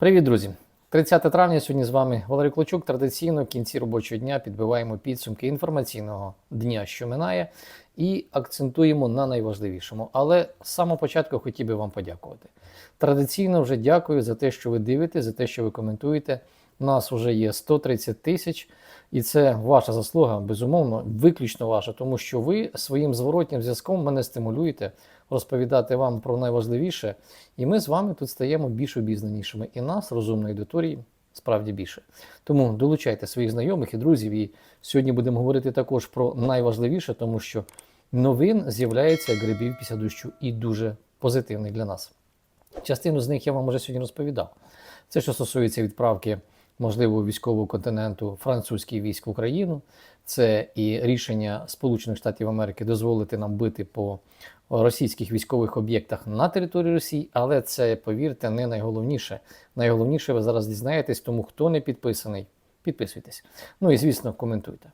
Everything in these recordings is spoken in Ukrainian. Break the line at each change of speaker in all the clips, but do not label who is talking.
Привіт, друзі! 30 травня сьогодні з вами Валерій Клочук. Традиційно в кінці робочого дня підбиваємо підсумки інформаційного дня, що минає, і акцентуємо на найважливішому. Але з самого початку хотів би вам подякувати. Традиційно вже дякую за те, що ви дивитесь, за те, що ви коментуєте. У нас вже є 130 тисяч, і це ваша заслуга, безумовно, виключно ваша, тому що ви своїм зворотнім зв'язком мене стимулюєте розповідати вам про найважливіше, і ми з вами тут стаємо більш обізнанішими. І нас, розумної аудиторії, справді більше. Тому долучайте своїх знайомих і друзів. І сьогодні будемо говорити також про найважливіше, тому що новин з'являється грибів після дощу і дуже позитивний для нас. Частину з них я вам вже сьогодні розповідав. Це що стосується відправки можливого військового континенту французький військ в Україну. Це і рішення Сполучених Штатів Америки дозволити нам бити по російських військових об'єктах на території Росії, але це, повірте, не найголовніше. Найголовніше ви зараз дізнаєтесь, тому хто не підписаний, підписуйтесь. Ну і звісно, коментуйте.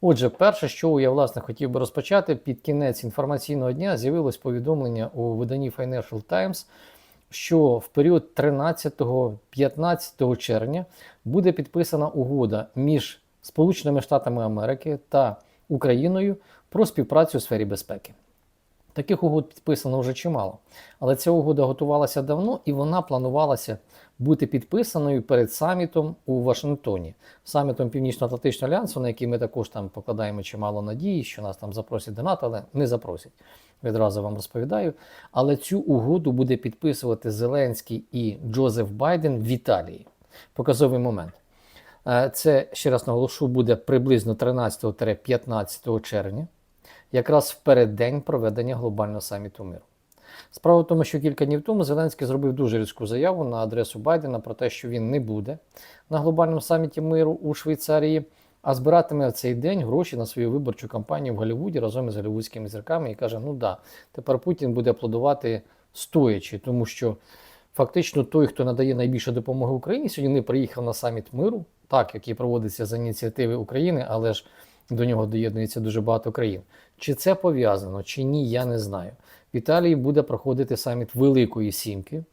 Отже, перше, що я власне хотів би розпочати, під кінець інформаційного дня з'явилось повідомлення у виданні Financial Times, що в період 13-15 червня буде підписана угода між Сполученими Штатами Америки та Україною про співпрацю у сфері безпеки. Таких угод підписано вже чимало. Але ця угода готувалася давно і вона планувалася бути підписаною перед самітом у Вашингтоні, самітом Північно-Атлантичного альянсу, на який ми також там покладаємо чимало надії, що нас там запросять до НАТО, але не запросять. Відразу вам розповідаю. Але цю угоду буде підписувати Зеленський і Джозеф Байден в Італії. Показовий момент. Е, Це ще раз наголошу, буде приблизно 13-15 червня якраз в переддень проведення глобального саміту миру. Справа в тому, що кілька днів тому Зеленський зробив дуже різку заяву на адресу Байдена про те, що він не буде на глобальному саміті миру у Швейцарії, а збиратиме в цей день гроші на свою виборчу кампанію в Голлівуді разом із голлівудськими зірками і каже: ну да, тепер Путін буде аплодувати стоячи, тому що фактично той, хто надає найбільше допомоги Україні, сьогодні не приїхав на саміт миру, так який проводиться за ініціативи України, але ж до нього доєднується дуже багато країн. Чи це пов'язано, чи ні, я не знаю. В Італії буде проходити саміт Великої Сімки.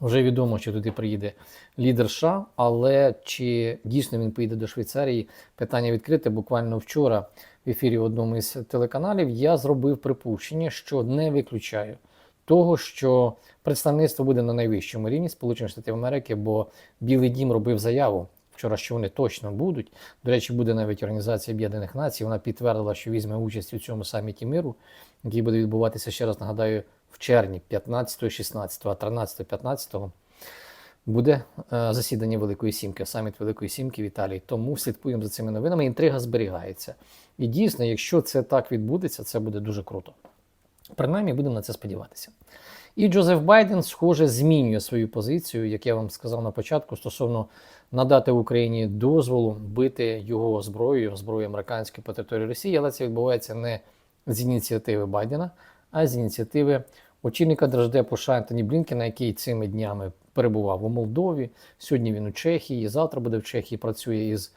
Вже відомо, що туди приїде лідер США, але чи дійсно він поїде до Швейцарії? Питання відкрите. Буквально вчора в ефірі в одному із телеканалів я зробив припущення, що не виключаю того, що представництво буде на найвищому рівні Сполучених Штатів Америки, бо Білий Дім робив заяву вчора, що вони точно будуть. До речі, буде навіть Організація Об'єднаних Націй. Вона підтвердила, що візьме участь у цьому саміті миру, який буде відбуватися ще раз. Нагадаю, в червні, 15, 16, а 13, 15 буде е, засідання Великої Сімки, саміт Великої Сімки в Італії. Тому слідкуємо за цими новинами. Інтрига зберігається. І дійсно, якщо це так відбудеться, це буде дуже круто. Принаймні, будемо на це сподіватися. І Джозеф Байден, схоже, змінює свою позицію, як я вам сказав на початку, стосовно надати Україні дозволу бити його зброєю, зброю американської по території Росії, але це відбувається не з ініціативи Байдена, а з ініціативи очільника Держдепу США Блінкена, який цими днями перебував у Молдові. Сьогодні він у Чехії, завтра буде в Чехії, працює із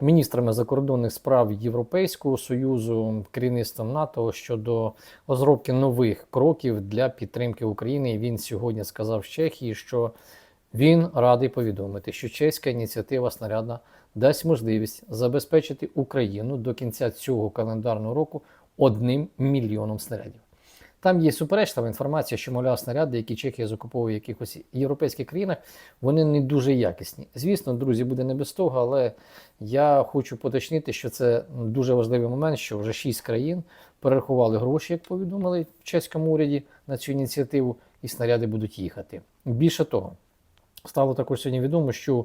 міністрами закордонних справ Європейського союзу, керівництвом НАТО щодо розробки нових кроків для підтримки України. Він сьогодні сказав з Чехії, що він радий повідомити, що чеська ініціатива снарядна дасть можливість забезпечити Україну до кінця цього календарного року одним мільйоном снарядів. Там є суперечлива інформація, що, мовляв, снаряди, які Чехія закуповує в якихось європейських країнах, вони не дуже якісні. Звісно, друзі, буде не без того, але я хочу поточнити, що це дуже важливий момент, що вже шість країн перерахували гроші, як повідомили в чеському уряді на цю ініціативу, і снаряди будуть їхати. Більше того, стало також сьогодні відомо, що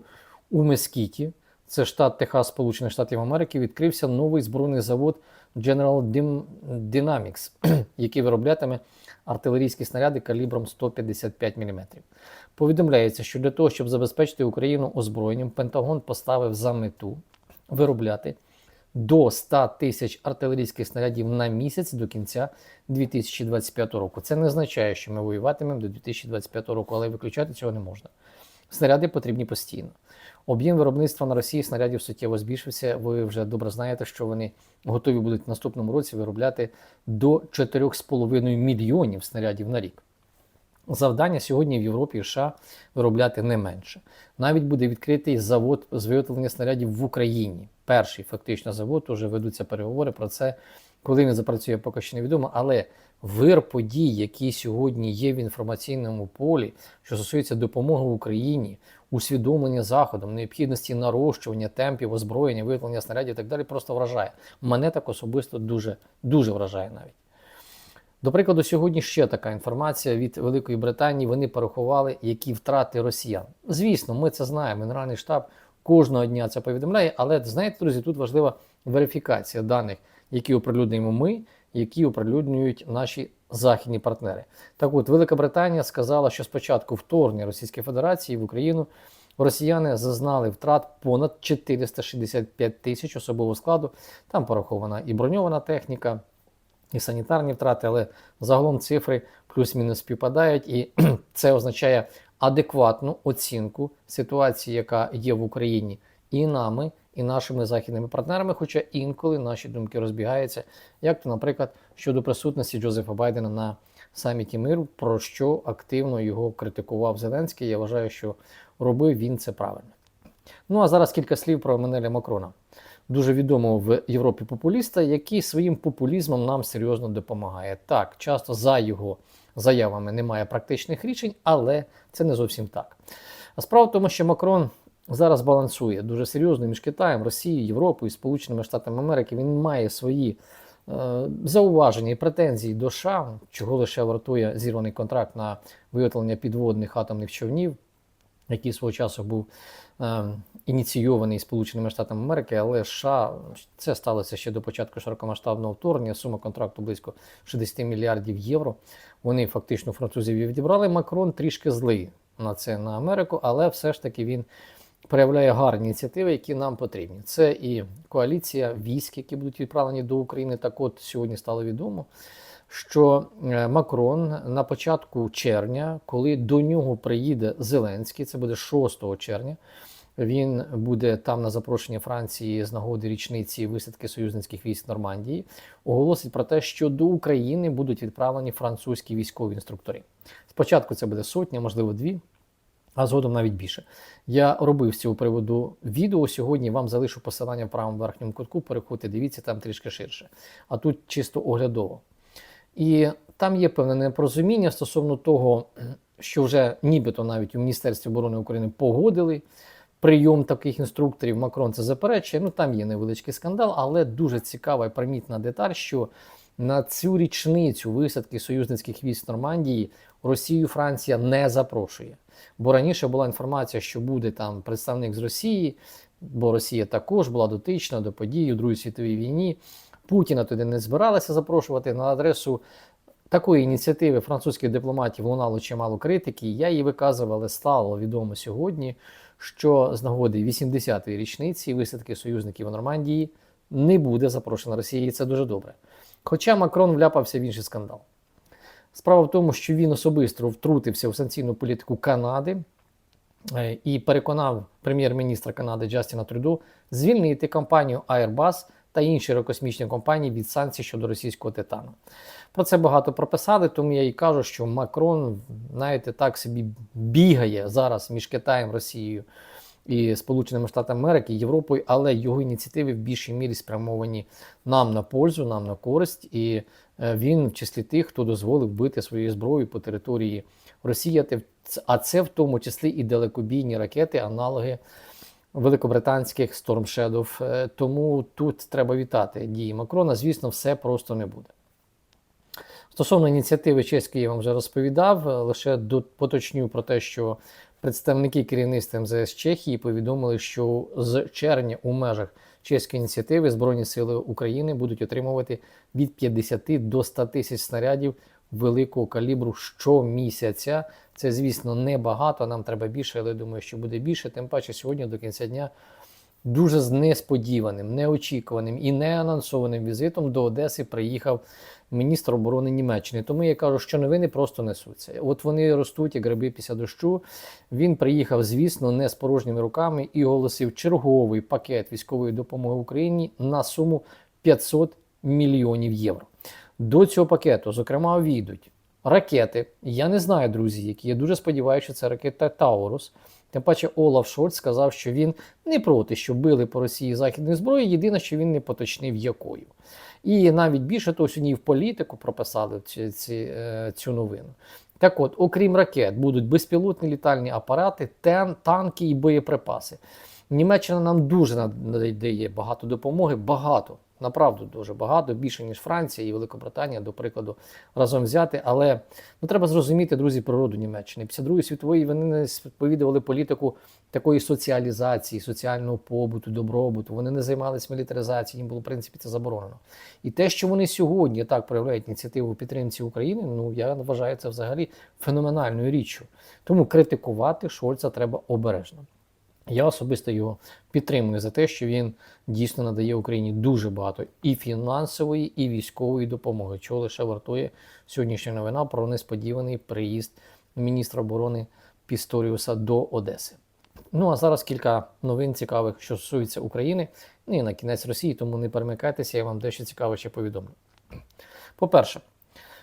у Мескіті, це штат Техас Сполучених Штатів Америки, відкрився новий збройний завод General Dynamics, який вироблятиме артилерійські снаряди калібром 155 мм. Повідомляється, що для того, щоб забезпечити Україну озброєнням, Пентагон поставив за мету виробляти до 100 тисяч артилерійських снарядів на місяць до кінця 2025 року. Це не означає, що ми воюватимемо до 2025 року, але виключати цього не можна. Снаряди потрібні постійно. Об'єм виробництва на Росії снарядів суттєво збільшився. Ви вже добре знаєте, що вони готові будуть в наступному році виробляти до 4,5 мільйонів снарядів на рік. завдання сьогодні в Європі і США виробляти не менше. Навіть буде відкритий завод з виготовлення снарядів в Україні. Перший фактично завод уже ведуться переговори про це. Коли він запрацює, поки що невідомо, але вир подій, які сьогодні є в інформаційному полі, що стосується допомоги Україні, усвідомлення заходом, необхідності нарощування темпів озброєння, виготовлення снарядів і так далі, просто вражає. Мене так особисто дуже, дуже вражає навіть. До прикладу, сьогодні ще така інформація від Великої Британії. Вони порахували, які втрати росіян. Звісно, ми це знаємо. Генеральний штаб кожного дня це повідомляє, але знаєте, друзі, тут важлива верифікація даних, які оприлюднюємо ми, які оприлюднюють наші західні партнери. Так от, Велика Британія сказала, що спочатку вторгнення Російської Федерації в Україну росіяни зазнали втрат понад 465 тисяч особового складу. Там порахована і броньована техніка і санітарні втрати, але загалом цифри плюс-мінус співпадають, і це означає адекватну оцінку ситуації, яка є в Україні, і нами, і нашими західними партнерами. Хоча інколи наші думки розбігаються, як то, наприклад, щодо присутності Джозефа Байдена на саміті миру, про що активно його критикував Зеленський. Я вважаю, що робив він це правильно. Ну а зараз кілька слів про Менеля Макрона дуже відомого в Європі популіста, який своїм популізмом нам серйозно допомагає. Так, часто за його заявами немає практичних рішень, але це не зовсім так. А справа в тому, що Макрон зараз балансує дуже серйозно між Китаєм, Росією, Європою Сполученими Штатами Америки. Він має свої е, зауваження і претензії до США, чого лише вартує зірваний контракт на виготовлення підводних атомних човнів, який свого часу був е, ініційований Сполученими Штатами Америки, але США це сталося ще до початку широкомасштабного вторгнення. Сума контракту близько 60 мільярдів євро. Вони фактично французів відібрали. Макрон трішки злий на це на Америку, але все ж таки він проявляє гарні ініціативи, які нам потрібні. Це і коаліція військ, які будуть відправлені до України. Так от сьогодні стало відомо. Що е, Макрон на початку червня, коли до нього приїде Зеленський, це буде 6 червня, він буде там на запрошення Франції з нагоди річниці висадки союзницьких військ Нормандії. Оголосить про те, що до України будуть відправлені французькі військові інструктори. Спочатку це буде сотня, можливо, дві. А згодом навіть більше. Я робив з цього приводу відео. Сьогодні вам залишу посилання в правому верхньому кутку. Переходьте, дивіться там трішки ширше. А тут чисто оглядово. І там є певне непорозуміння стосовно того, що вже нібито навіть у Міністерстві оборони України погодили прийом таких інструкторів. Макрон це заперечує. Ну там є невеличкий скандал, але дуже цікава і примітна деталь, що на цю річницю висадки союзницьких військ Нормандії Росію Франція не запрошує. Бо раніше була інформація, що буде там представник з Росії, бо Росія також була дотична до подій у Другій світовій війні. Путіна туди не збиралися запрошувати на адресу. Такої ініціативи французьких дипломатів лунало чимало критики. Я її виказував, але стало відомо сьогодні, що з нагоди 80-ї річниці висадки союзників у Нормандії не буде запрошена Росія, і це дуже добре. Хоча Макрон вляпався в інший скандал. Справа в тому, що він особисто втрутився в санкційну політику Канади е, і переконав прем'єр-міністра Канади Джастіна Трюдо звільнити компанію Airbus та інші аерокосмічні компанії від санкцій щодо російського титану. Про це багато прописали, тому я і кажу, що Макрон, знаєте, так собі бігає зараз між Китаєм, Росією і Сполученими Штатами Америки, Європою, але його ініціативи в більшій мірі спрямовані нам на пользу, нам на користь, і е, він в числі тих, хто дозволив бити своєю зброєю по території Росії, а це в тому числі і далекобійні ракети, аналоги великобританських Storm Shadow. Е, тому тут треба вітати дії Макрона. Звісно, все просто не буде. Стосовно ініціативи чеської я вам вже розповідав, лише поточню про те, що представники керівництва МЗС Чехії повідомили, що з червня у межах чеської ініціативи Збройні Сили України будуть отримувати від 50 до 100 тисяч снарядів великого калібру щомісяця. Це, звісно, небагато, нам треба більше, але думаю, що буде більше. Тим паче сьогодні до кінця дня дуже з несподіваним, неочікуваним і неанонсованим візитом до Одеси приїхав міністр оборони Німеччини. Тому я кажу, що новини просто несуться. От вони ростуть, як гриби після дощу. Він приїхав, звісно, не з порожніми руками і оголосив черговий пакет військової допомоги Україні на суму 500 мільйонів євро. До цього пакету, зокрема, увійдуть ракети. Я не знаю, друзі, які. Я дуже сподіваюся, що це ракета Таурус. Тим паче Олаф Шольц сказав, що він не проти, що били по Росії західної зброї. Єдине, що він не поточнив якою. І навіть більше того, сьогодні в політику прописали ці, ці, е, цю новину. Так от, окрім ракет, будуть безпілотні літальні апарати, тен, танки і боєприпаси. Німеччина нам дуже надає багато допомоги, багато, направду дуже багато, більше ніж Франція і Великобританія, до прикладу, разом взяти. Але ну, треба зрозуміти, друзі, природу Німеччини. Після Другої світової вони не сповідували політику такої соціалізації, соціального побуту, добробуту. Вони не займалися мілітаризацією, їм було в принципі це заборонено. І те, що вони сьогодні так проявляють ініціативу підтримці України, ну я вважаю це взагалі феноменальною річчю. Тому критикувати Шольца треба обережно. Я особисто його підтримую за те, що він дійсно надає Україні дуже багато і фінансової, і військової допомоги, чого лише вартує сьогоднішня новина про несподіваний приїзд міністра оборони Пісторіуса до Одеси. Ну а зараз кілька новин цікавих, що стосуються України, ну і на кінець Росії, тому не перемикайтеся, я вам дещо цікаве ще повідомлю. По-перше,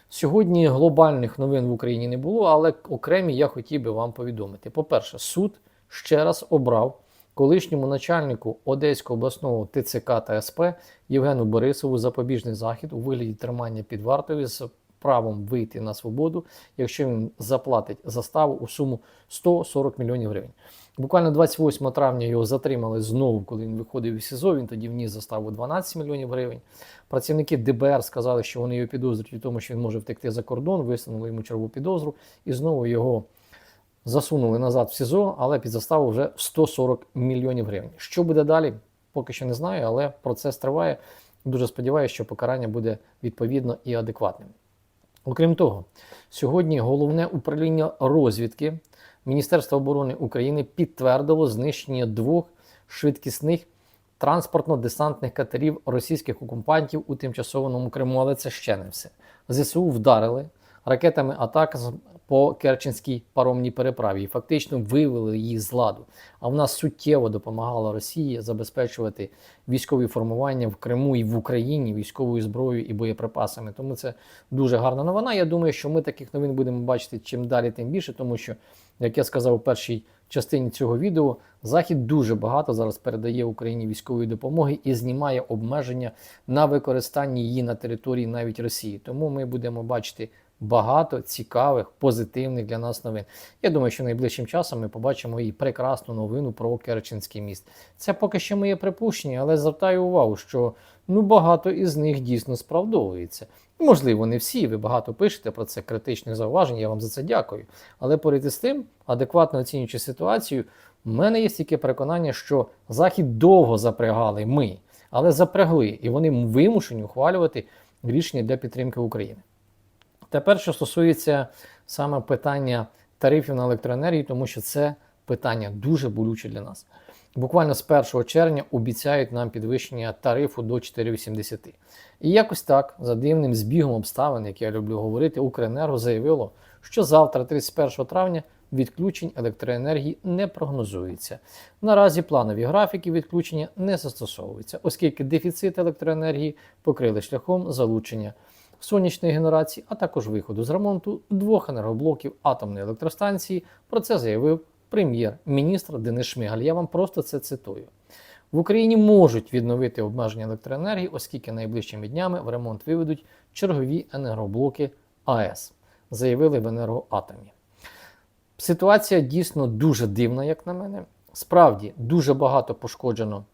сьогодні глобальних новин в Україні не було, але окремі я хотів би вам повідомити. По-перше, суд ще раз обрав колишньому начальнику Одеського обласного ТЦК та СП Євгену Борисову запобіжний захід у вигляді тримання під вартою з правом вийти на свободу, якщо він заплатить заставу у суму 140 мільйонів гривень. Буквально 28 травня його затримали знову, коли він виходив із СІЗО. Він тоді вніс заставу 12 мільйонів гривень. Працівники ДБР сказали, що вони його підозрюють у тому, що він може втекти за кордон, висунули йому черву підозру і знову його засунули назад в СІЗО, але під заставу вже 140 мільйонів гривень. Що буде далі? Поки що не знаю, але процес триває. Дуже сподіваюся, що покарання буде відповідно і адекватним. Окрім того, сьогодні головне управління розвідки Міністерства оборони України підтвердило знищення двох швидкісних транспортно-десантних катерів російських окупантів у тимчасованому Криму, але це ще не все. ЗСУ вдарили ракетами атак по Керченській паромній переправі і фактично вивели її з ладу. А в нас суттєво допомагала Росії забезпечувати військові формування в Криму і в Україні військовою зброєю і боєприпасами. Тому це дуже гарна новина. Я думаю, що ми таких новин будемо бачити чим далі, тим більше, тому що, як я сказав у першій частині цього відео, Захід дуже багато зараз передає Україні військової допомоги і знімає обмеження на використання її на території навіть Росії. Тому ми будемо бачити багато цікавих, позитивних для нас новин. Я думаю, що найближчим часом ми побачимо і прекрасну новину про Керченський міст. Це поки що моє припущення, але звертаю увагу, що ну багато із них дійсно справдовується. Можливо, не всі. Ви багато пишете про це критичних зауважень. Я вам за це дякую. Але поряд із тим, адекватно оцінюючи ситуацію, в мене є стільки переконання, що Захід довго запрягали ми, але запрягли, і вони вимушені ухвалювати рішення для підтримки України. Тепер, що стосується саме питання тарифів на електроенергію, тому що це питання дуже болюче для нас. Буквально з 1 червня обіцяють нам підвищення тарифу до 4,80. І якось так, за дивним збігом обставин, як я люблю говорити, Укренерго заявило, що завтра, 31 травня, відключень електроенергії не прогнозується. Наразі планові графіки відключення не застосовуються, оскільки дефіцит електроенергії покрили шляхом залучення сонячної генерації, а також виходу з ремонту двох енергоблоків атомної електростанції. Про це заявив прем'єр-міністр Денис Шмигаль. Я вам просто це цитую. В Україні можуть відновити обмеження електроенергії, оскільки найближчими днями в ремонт виведуть чергові енергоблоки АЕС, заявили в енергоатомі. Ситуація дійсно дуже дивна, як на мене. Справді дуже багато пошкоджено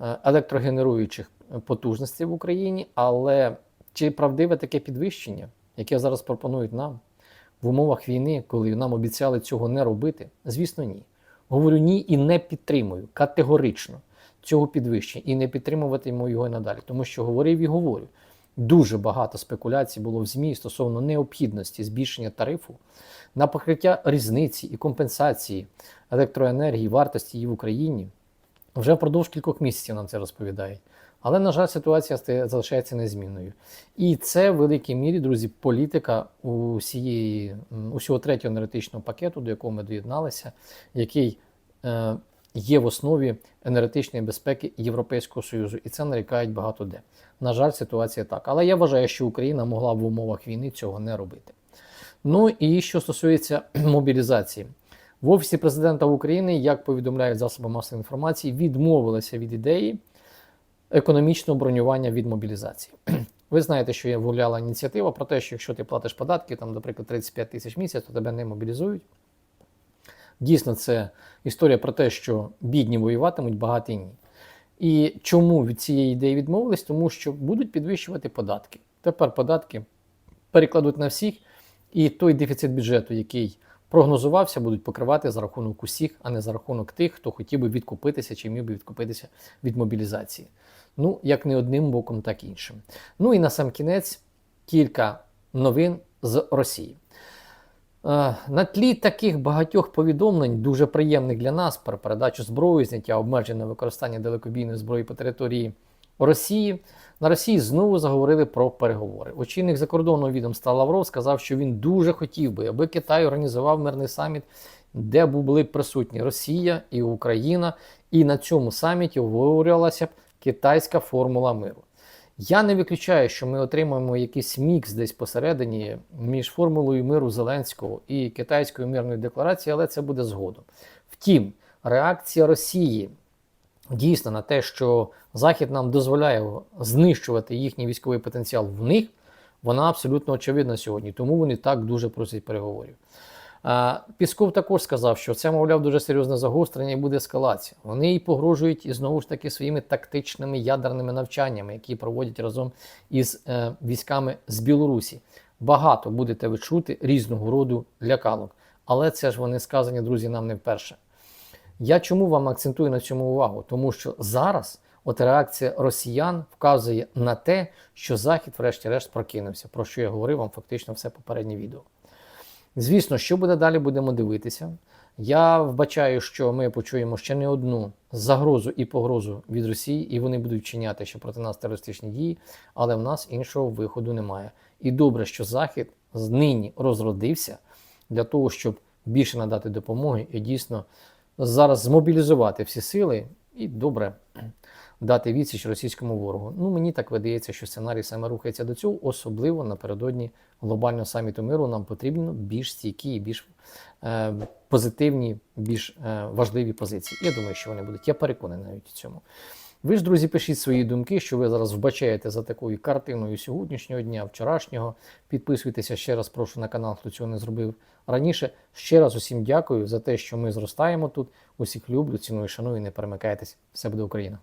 е, електрогенеруючих потужностей в Україні, але чи правдиве таке підвищення, яке зараз пропонують нам в умовах війни, коли нам обіцяли цього не робити? Звісно, ні. Говорю ні і не підтримую категорично цього підвищення і не підтримуватиму його і надалі, тому що говорив і говорю. Дуже багато спекуляцій було в ЗМІ стосовно необхідності збільшення тарифу на покриття різниці і компенсації електроенергії, вартості її в Україні. Вже впродовж кількох місяців нам це розповідають. Але, на жаль, ситуація залишається незмінною. І це в великій мірі, друзі, політика усієї, усього третього енергетичного пакету, до якого ми доєдналися, який е, є в основі енергетичної безпеки Європейського Союзу. І це нарікають багато де. На жаль, ситуація так. Але я вважаю, що Україна могла в умовах війни цього не робити. Ну і що стосується мобілізації, в Офісі президента України, як повідомляють засоби масової інформації, відмовилися від ідеї економічного бронювання від мобілізації. Ви знаєте, що є гуляла ініціатива про те, що якщо ти платиш податки, там, наприклад, 35 тисяч місяць, то тебе не мобілізують. Дійсно, це історія про те, що бідні воюватимуть, багаті ні. І чому від цієї ідеї відмовились? Тому що будуть підвищувати податки. Тепер податки перекладуть на всіх, і той дефіцит бюджету, який прогнозувався, будуть покривати за рахунок усіх, а не за рахунок тих, хто хотів би відкупитися чи міг би відкупитися від мобілізації. Ну, як не одним боком, так і іншим. Ну і на сам кінець кілька новин з Росії. Е, На тлі таких багатьох повідомлень, дуже приємних для нас про передачу зброї, зняття обмежень на використання далекобійної зброї по території Росії, на Росії знову заговорили про переговори. Очільник закордонного відомства Лавров сказав, що він дуже хотів би, аби Китай організував мирний саміт, де були присутні Росія і Україна, і на цьому саміті обговорювалася б китайська формула миру. Я не виключаю, що ми отримаємо якийсь мікс десь посередині між формулою миру Зеленського і китайською мирною декларацією, але це буде згодом. Втім, реакція Росії дійсно на те, що Захід нам дозволяє знищувати їхній військовий потенціал в них, вона абсолютно очевидна сьогодні. Тому вони так дуже просять переговорів. Пісков також сказав, що це, мовляв, дуже серйозне загострення і буде ескалація. Вони і погрожують і знову ж таки своїми тактичними ядерними навчаннями, які проводять разом із е, військами з Білорусі. Багато будете ви чути різного роду лякалок. Але це ж вони сказані, друзі, нам не вперше. Я чому вам акцентую на цьому увагу? Тому що зараз от реакція росіян вказує на те, що Захід, врешті-решт, прокинувся, про що я говорив вам фактично все попереднє відео. Звісно, що буде далі, будемо дивитися. Я вбачаю, що ми почуємо ще не одну загрозу і погрозу від Росії, і вони будуть вчиняти ще проти нас терористичні дії, але в нас іншого виходу немає. І добре, що Захід нині розродився для того, щоб більше надати допомоги і дійсно зараз змобілізувати всі сили і добре дати відсіч російському ворогу. Ну мені так видається, що сценарій саме рухається до цього, особливо напередодні глобального саміту миру. Нам потрібно більш стійкі і більш е, позитивні, більш е, важливі позиції. Я думаю, що вони будуть. Я переконаний навіть у цьому. Ви ж, друзі, пишіть свої думки, що ви зараз вбачаєте за такою картиною сьогоднішнього дня, вчорашнього. Підписуйтеся ще раз, прошу на канал, хто цього не зробив раніше. Ще раз усім дякую за те, що ми зростаємо тут. Усіх люблю, ціную, шаную, не перемикайтесь. Все буде Україна!